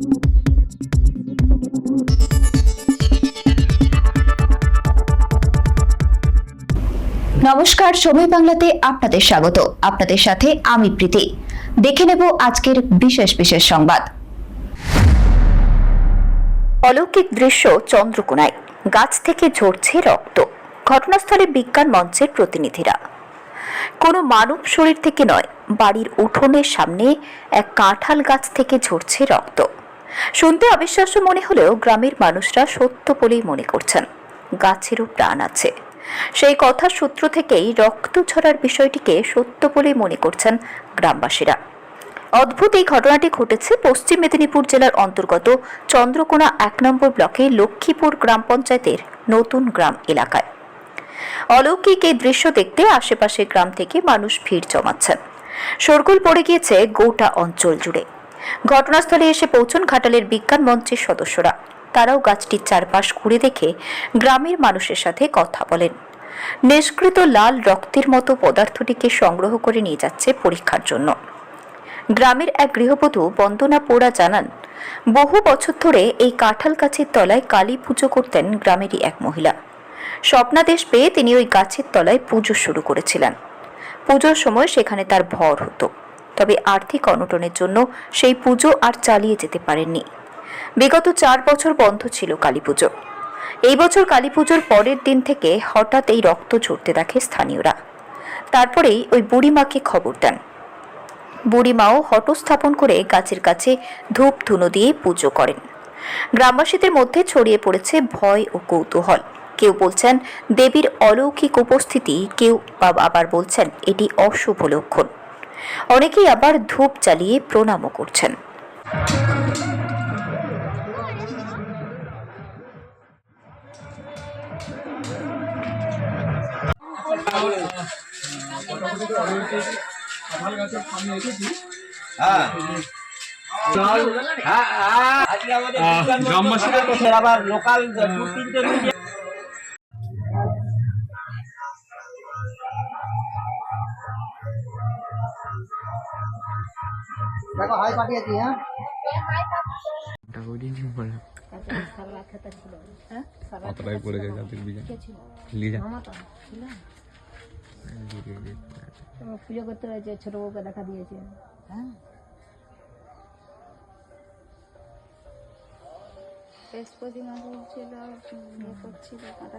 নমস্কার সময় বাংলাতে আপনাদের স্বাগত। আপনাদের সাথে আমি প্রীতি। দেখে নেব আজকের বিশেষ বিশেষ সংবাদ। অলৌকিক দৃশ্য চন্দ্রকোনায়। গাছ থেকে ঝরছে রক্ত। ঘটনাস্থলে বিজ্ঞান মঞ্চের প্রতিনিধিরা। কোনো মানব শরীর থেকে নয়, বাড়ির উঠোনের সামনে এক কাঁঠাল গাছ থেকে ঝরছে রক্ত। শুনতে অবিশ্বাস্য মনে হলেও গ্রামের মানুষরা সত্য বলেই মনে করছেন। গাছেরও প্রাণ আছে। সেই কথার সূত্র থেকেই রক্ত ঝরার বিষয়টিকে সত্য বলেই মনে করছেন গ্রামবাসীরা। অদ্ভুত এই ঘটনাটি ঘটেছে পশ্চিম মেদিনীপুর জেলার অন্তর্গত চন্দ্রকোনা এক নম্বর ব্লকে লক্ষ্মীপুর গ্রাম পঞ্চায়েতের নতুন গ্রাম এলাকায়। অলৌকিক এই দৃশ্য দেখতে আশেপাশের গ্রাম থেকে মানুষ ভিড় জমাচ্ছেন। শোরগোল পড়ে গিয়েছে গোটা অঞ্চল জুড়ে। ঘটনাস্থলে এসে পৌঁছন ঘাটালের বিজ্ঞান মঞ্চের সদস্যরা। তারাও গাছটির চারপাশ ঘুরে দেখে গ্রামের মানুষের সাথে কথা বলেন। নিষ্কৃত লাল রক্তের মতো পদার্থটিকে সংগ্রহ করে নিয়ে যাচ্ছে পরীক্ষার জন্য। গ্রামের এক গৃহবধূ বন্দনা পোড়া জানান, বহু বছর ধরে এই কাঁঠাল গাছের তলায় কালী পুজো করতেন গ্রামেরই এক মহিলা। স্বপ্নাদেশ পেয়ে তিনি ওই গাছের তলায় পুজো শুরু করেছিলেন। পুজোর সময় সেখানে তার ভর হতো। তবে আর্থিক অনটনের জন্য সেই পুজো আর চালিয়ে যেতে পারেননি। বিগত চার বছর বন্ধ ছিল কালী পুজো। এই বছর কালী পুজোর পরের দিন থেকে হঠাৎ এই রক্ত ঝরতে দেখে স্থানীয়রা। তারপরেই ওই বুড়িমাকে খবর দেন। বুড়িমাও হটস্থাপন করে গাছের কাছে ধূপ ধুনো দিয়ে পুজো করেন। গ্রামবাসীদের মধ্যে ছড়িয়ে পড়েছে ভয় ও কৌতূহল। কেউ বলছেন, দেবীর অলৌকিক উপস্থিতি কেউ আবার বলছেন, এটি অশুভ লক্ষণ। অনেকেই আবার ধূপ জ্বালিয়ে প্রণামও করছেন। গ্রামবাসীরা আমাদের আবার লোকাল দু তিনটে দেখো হাই পাঠিয়েছি হ্যাঁ? পুজো করতে হয়েছে ছোট বউকে দেখা দিয়েছে। হ্যাঁ? বৃহস্পতি মাস ছিল ইয়ে করছিল কাঁটা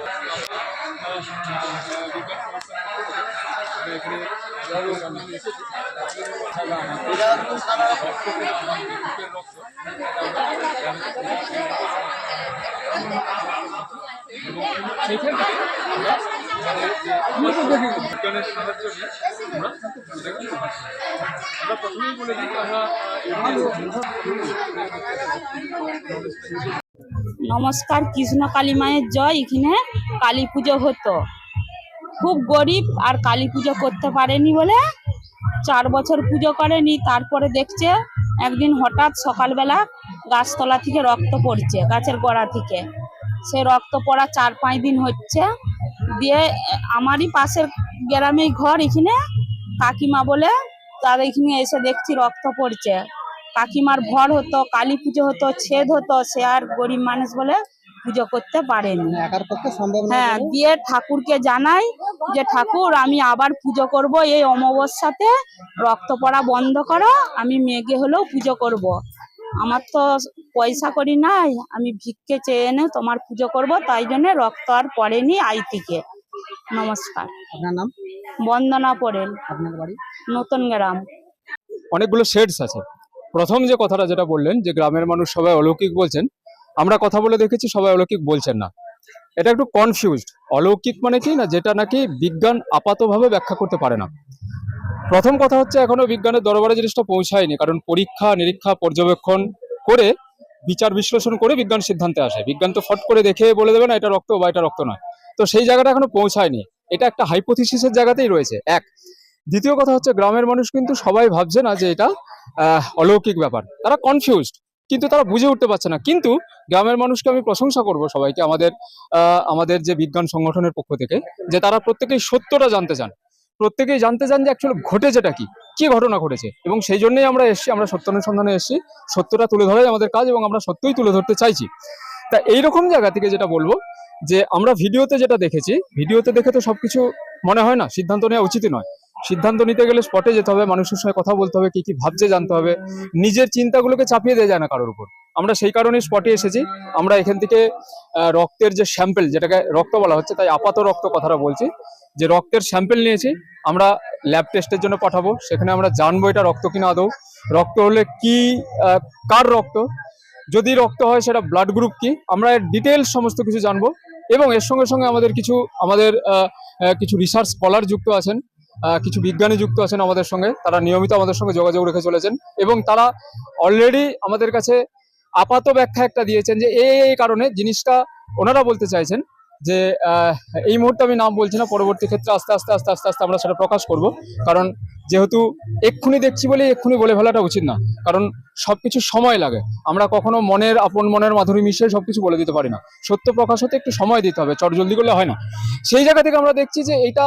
যে দেখেন আমাকে হয়েছে রাজকুমার বেড়েছে সেইখান থেকে আমরা বিজ্ঞানের সাহায্য নিয়ে আমরা আমরা প্রথমেই বলে দিই আমরা নমস্কার, কৃষ্ণ কালী মায়ের জয়, এখানে কালী পুজো হতো। খুব গরিব আর কালী পুজো করতে পারেনি বলে চার বছর পুজো করেনি, তারপরে দেখছে একদিন হঠাৎ সকালবেলা গাছতলা থেকে রক্ত পড়ছে, গাছের গোড়া থেকে। সে রক্ত পড়া চার পাঁচ দিন হচ্ছে। দিয়ে আমারই পাশের গ্রামেই ঘর, এখানে কাকিমা বলে, তার এখানে এসে দেখছি রক্ত পড়ছে। কাকিমার ভর হতো কালী পুজো হতো ছেদ হতো সে আর গরিব মানুষ বলে পুজো করতে পারেনি। হ্যাঁ দিয়ে ঠাকুরকে জানাই যে ঠাকুর আমি আবার পুজো করব এই অমাবস্যাতে রক্ত পড়া বন্ধ করো আমি মেঘে হলেও পুজো করব। আমার তো পয়সা করি নাই আমি ভিক্ষে চেয়ে এনে তোমার পুজো করব তাই জন্য রক্ত আর পড়েনি আই থেকে নমস্কার। আপনার নাম? বন্দনা পড়েন। আপনার বাড়ি? নতুন গ্রাম। অনেকগুলো শেডস আছে। প্রথম যে কথাটা যেটা বললেন, যে গ্রামের মানুষ সবাই অলৌকিক বলছেন, আমরা কথা বলে দেখেছি সবাই অলৌকিক বলছেন না। এটা একটু কনফিউজড অলৌকিক মানে কি না, যেটা নাকি বিজ্ঞান আপাতভাবে ব্যাখ্যা করতে পারে না। প্রথম কথা হচ্ছে, এখনও বিজ্ঞানের দরবারে জিনিসটা পৌঁছায়নি, কারণ পরীক্ষা, নিরীক্ষা, পর্যবেক্ষণ করে, বিচার বিশ্লেষণ করে বিজ্ঞান সিদ্ধান্তে আসে। বিজ্ঞান তো ফট করে দেখে বলে দেবে না, এটা রক্ত বা এটা রক্ত নয়। তো সেই জায়গাটা এখনও পৌঁছায়নি। এটা একটা হাইপোথিসিসের জায়গাতেই রয়েছে। এক দ্বিতীয় কথা হচ্ছে গ্রামের মানুষ কিন্তু সবাই ভাবছে না যে এটা অলৌকিক ব্যাপার। তারা কনফিউজড কিন্তু তারা বুঝে উঠতে পারছে না। কিন্তু গ্রামের মানুষকে আমি প্রশংসা করব সবাইকে, আমাদের আমাদের যে বিজ্ঞান সংগঠনের পক্ষ থেকে, যে তারা প্রত্যেকেই সত্যটা জানতে চান। প্রত্যেকেই জানতে চান যে অ্যাকচুয়ালি ঘটেছেটা কি কি ঘটনা ঘটেছে। এবং সেই জন্যই আমরা এসেছি, আমরা সত্য অনুসন্ধানে এসেছি। সত্যটা তুলে ধরাই আমাদের কাজ এবং আমরা সত্যই তুলে ধরতে চাইছি। তা এইরকম জায়গা থেকে যেটা বলব, যে আমরা ভিডিওতে যেটা দেখেছি, ভিডিওতে দেখে তো সবকিছু মনে হয় না, সিদ্ধান্ত নেওয়া উচিত নয়। সিদ্ধান্ত নিতে গেলে স্পটে যেতে হবে, মানুষের সঙ্গে কথা বলতে হবে, কি কি ভাবছে জানতে হবে। নিজের চিন্তাগুলোকে চাপিয়ে দেওয়া যায় না কারোর উপর। আমরা সেই কারণে স্পটে এসেছি। আমরা এখান থেকে রক্তের যে স্যাম্পেল যেটাকে রক্ত বলা হচ্ছে, তাই আপাত রক্ত কথাটা বলছি। যে রক্তের স্যাম্পেল নিয়েছি, আমরা ল্যাব টেস্টের জন্য পাঠাবো। সেখানে আমরা জানব এটা রক্ত কিনা আদৌ। রক্ত হলে কি কার রক্ত? যদি রক্ত হয়, সেটা ব্লাড গ্রুপ কি? আমরা ডিটেলস সমস্ত কিছু জানব। এবং এর সঙ্গে সঙ্গে আমাদের কিছু আমাদের কিছু রিসার্চ স্কলার যুক্ত আছেন। কিছু বিজ্ঞানী যুক্ত আছেন আমাদের সঙ্গে। তারা নিয়মিত আমাদের সঙ্গে যোগাযোগ রেখে চলেছেন এবং তারা অলরেডি আমাদের কাছে আপাত ব্যাখ্যা একটা দিয়েছেন যে এই এই কারণে জিনিসটা ওনারা বলতে চাইছেন। যে এই মুহূর্তে আমি নাম বলছি না, পরবর্তী ক্ষেত্রে আস্তে আস্তে আস্তে আস্তে আস্তে আমরা সেটা প্রকাশ করব। কারণ যেহেতু এক্ষুনি দেখছি বলেই এক্ষুনি বলে ফেলাটা উচিত না। কারণ সবকিছু সময় লাগে। আমরা কখনো মনের, আপন মনের মাধুরী মিশিয়ে সবকিছু বলে দিতে পারি না। সত্য প্রকাশ হতে একটু সময় দিতে হবে চট জলদি করলে হয় না। সেই জায়গা থেকে আমরা দেখছি যে এটা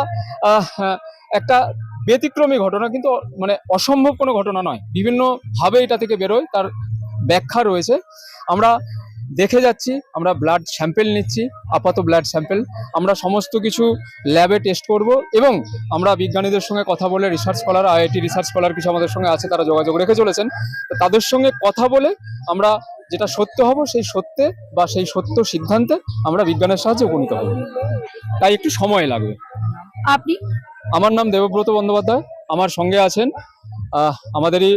একটা ব্যতিক্রমী ঘটনা, কিন্তু মানে অসম্ভব কোনো ঘটনা নয়। বিভিন্নভাবে এটা থেকে বেরোয়, তার ব্যাখ্যা রয়েছে। আমরা দেখে যাচ্ছি আমরা ব্লাড স্যাম্পেল নিচ্ছি আপাত ব্লাড স্যাম্পেল আমরা সমস্ত কিছু ল্যাবে টেস্ট করব এবং আমরা বিজ্ঞানীদের সঙ্গে কথা বলে research scholar IIT research scholar কিছু আমাদের সঙ্গে আছে তারা যোগাযোগ রেখে চলেছেন। তো তাদের সঙ্গে কথা বলে আমরা যেটা সত্য হব সেই সত্যে বা সেই সত্য সিদ্ধান্তে আমরা বিজ্ঞানের সাহায্যে উপনীত হব। তাই একটু সময় লাগবে। আপনি? আমার নাম দেবব্রত বন্দ্যোপাধ্যায় আমার সঙ্গে আছেন আমাদেরই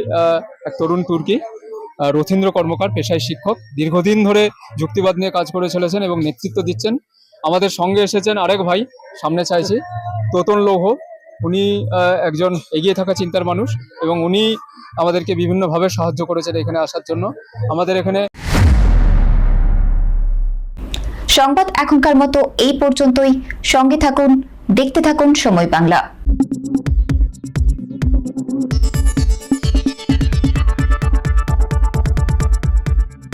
এক তরুণ তুর্কি। রথীন্দ্র কর্মকার, পেশায় শিক্ষক। দীর্ঘদিন ধরে যুক্তিবাদ নিয়ে কাজ করে চলেছেন এবং নেতৃত্ব দিচ্ছেন। আমাদের সঙ্গে এসেছেন আরেক ভাই, সামনে চাইছি, তোতন লৌহ। উনি একজন এগিয়ে থাকা চিন্তার মানুষ এবং উনি আমাদেরকে বিভিন্নভাবে সাহায্য করেছেন এখানে আসার জন্য। আমাদের এখানে সংবাদ এখনকার মতো এই পর্যন্তই। সঙ্গে থাকুন, দেখতে থাকুন সময় বাংলা।